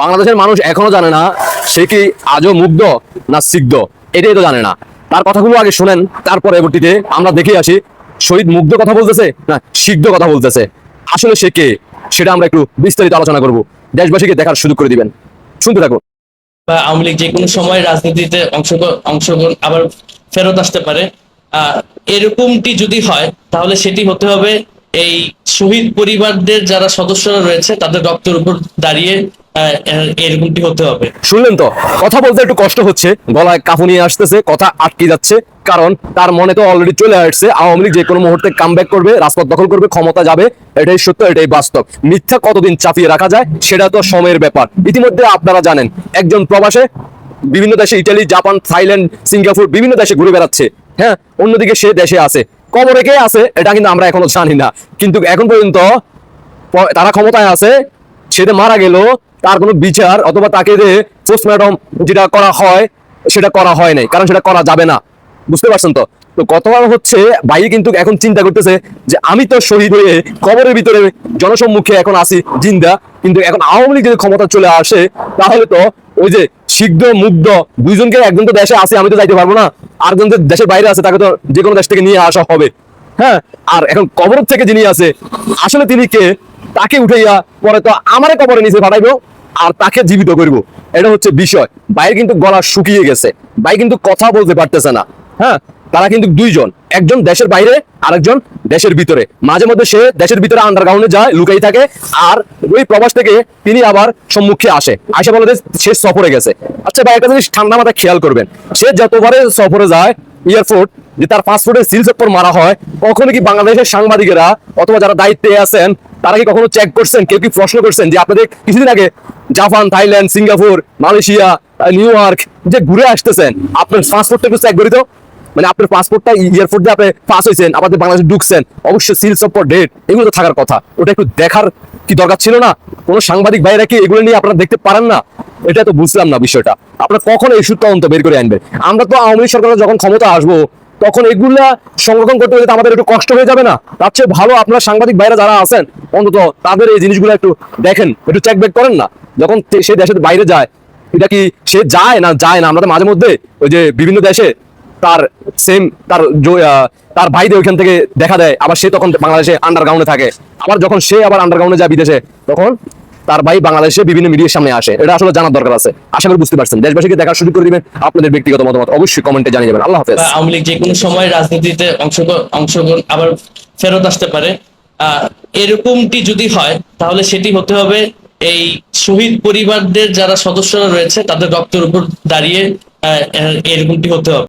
বাংলাদেশের মানুষ এখনও জানে না সে কি আজও মুগ্ধ না সিগ্ধ এটাই তো জানে না। তার কথাগুলো আগে শুনেন তার পরবর্তীতে আমরা দেখে আসি, শহীদ মুগ্ধ কথা বলতেছে না সিগ্ধ কথা বলতেছে। আসলে সে কে, সেটা আমরা একটু বিস্তারিত আলোচনা করব। দেশবাসীকে দেখার সুযোগ করে দিবেন। শুনতে থাকুন। বা আওয়ামী লীগ যে কোনো সময় রাজনীতিতে অংশগ্রহণ আবার ফেরত আসতে পারে। এরকমটি যদি হয়, তাহলে সেটি হতে হবে এই শহীদ পরিবারদের যারা সদস্যরা রয়েছে, তাদের রক্তের উপর দাঁড়িয়ে শুনলেন তো? কথা বলতে একটু কষ্ট হচ্ছে। গলায় আসতেছে, কথা আটকে যাচ্ছে। কারণ তার মনে তো অলরেডি চলে আসছে, আওয়ামী লীগ যে কোনো মুহূর্তে করবে, রাজপথ দখল করবে, ক্ষমতা যাবে, এটাই সত্য, এটাই বাস্তব। মিথ্যা কতদিন চাপিয়ে রাখা যায়, সেটা তো সময়ের ব্যাপার। ইতিমধ্যে আপনারা জানেন, একজন প্রবাসে বিভিন্ন দেশে ইটালি, জাপান, থাইল্যান্ড, সিঙ্গাপুর বিভিন্ন দেশে ঘুরে বেড়াচ্ছে। হ্যাঁ অন্যদিকে সে দেশে আছে। কবরে কে আছে, এটা কিন্তু আমরা এখনও জানি না। কিন্তু এখন পর্যন্ত তারা ক্ষমতায় আছে সেটা মারা গেল তার কোনো বিচার অথবা তাকে যে পোস্টমর্টম যেটা করা হয়, সেটা করা হয় নাই, কারণ সেটা করা যাবে না। বুঝতে পারছেন তো? তো গতবার হচ্ছে ভাই কিন্তু এখন চিন্তা করতেছে যে আমি তো শহীদ হয়ে কবরের ভিতরে জনসম্মুখে এখন আসি জিন্দা, কিন্তু এখন আওয়ামী লীগ যদি ক্ষমতা চলে আসে, তাহলে তো ওই যে সিদ্ধ, মুগ্ধ দুইজনকে একজন তো দেশে আসে আমি তো যাইতে পারব না। আরেকজন যে দেশের বাইরে আছে, তাকে তো যে কোনো দেশ থেকে নিয়ে আসা হবে। হ্যাঁ আর এখন কবর থেকে যিনি আছে, আসলে তিনি কে? তাকে উঠাইয়া পরে তো আমারে কবরে নিচে পাঠাইবো আর তাকে জীবিত করব। এটা হচ্ছে বিষয়। ভাই কিন্তু গলা শুকিয়ে গেছে। ভাই কিন্তু কথা বলতে পারতেছে না। হ্যাঁ? তারা কিন্তু দুইজন। একজন দেশের বাইরে, আরেকজন দেশের ভিতরে। মাঝে মধ্যে সে দেশের ভিতরে আন্ডারগ্রাউন্ডে যায়, লুকাই থাকে। আর ওই প্রবাস থেকে তিনি আবার সম্মুখে আসে। আসে বলে সে সফরে গেছে। আচ্ছা ভাই, একটা জিনিস ঠান্ডা মাথায় খেয়াল করবেন। সে যতবারে সফরে যায় এয়ারপোর্ট যে তার পাসপোর্টের সিল চক্কর মারা হয়, কখনো কি বাংলাদেশের সাংবাদিকেরা অথবা যারা দায়িত্বে আছেন তারা কি কখনো চেক করছেন? কেউ কি প্রশ্ন করছেন যে আপনাদের কিছুদিন আগে Japan, Thailand, Singapore, Malaysia New York যে ঘুরে আসতেছেন, আপনার পাসপোর্টটা একটু চেক করি তো মানে আপনার পাসপোর্টটা এয়ারপোর্ট দিয়ে আপনি পাস হয়েছেন, আমাদের বাংলাদেশে ঢুকছেন, অবশ্যই সিল চপ্পর ডেট এগুলো তো থাকার কথা। ওটা একটু দেখার কি দরকার ছিল না? কোনো সাংবাদিক ভাইরা কি এগুলো নিয়ে আপনারা দেখতে পারেন না? এটা তো বুঝলাম না বিষয়টা। আপনারা কখন এই সুদ তদন্ত বের করে আনবেন? আমরা তো আওয়ামী সরকার যখন ক্ষমতা আসব তখন এগুলা সংরক্ষণ করতে গেলে আমাদের একটু কষ্ট হয়ে যাবে না। তার চেয়ে ভালো আপনার সাংবাদিক ভাইরা যারা আছেন, অন্তত তাদের এই জিনিসগুলো একটু দেখেন, একটু চেক ব্যাক করেন না। যখন সে দেশের বাইরে যায়, এটা কি সে যায় না যায় না? আমাদের মাঝে মধ্যে ওই যে বিভিন্ন দেশে তার সেম তার তার ভাইদের ওইখান থেকে দেখা দেয়। আবার সে তখন বাংলাদেশে আন্ডারগ্রাউন্ডে থাকে। আবার যখন সে আবার আন্ডারগ্রাউন্ডে যায় বিদেশে, তখন তার ভাই বাংলাদেশে বিভিন্ন মিডিয়ার সামনে আসে। এটা আসলে জানার দরকার আছে। আশা করি বুঝতে পারছেন। দেশবাসীকে দেখার সুযোগ করে দিবেন। আপনাদের ব্যক্তিগত মতামত অবশ্যই কমেন্টে জানিয়ে যাবেন আল্লাহ হাফেজ। আওয়ামী লীগ যে কোনো সময় রাজনীতিতে অংশগ্রহণ আবার ফেরত আসতে পারে। এরকমটি যদি হয়, তাহলে সেটি হতে হবে এই শহীদ পরিবারদের যারা সদস্যরা রয়েছে, তাদের রক্তের উপর দাঁড়িয়ে এরকমটি হতে হবে।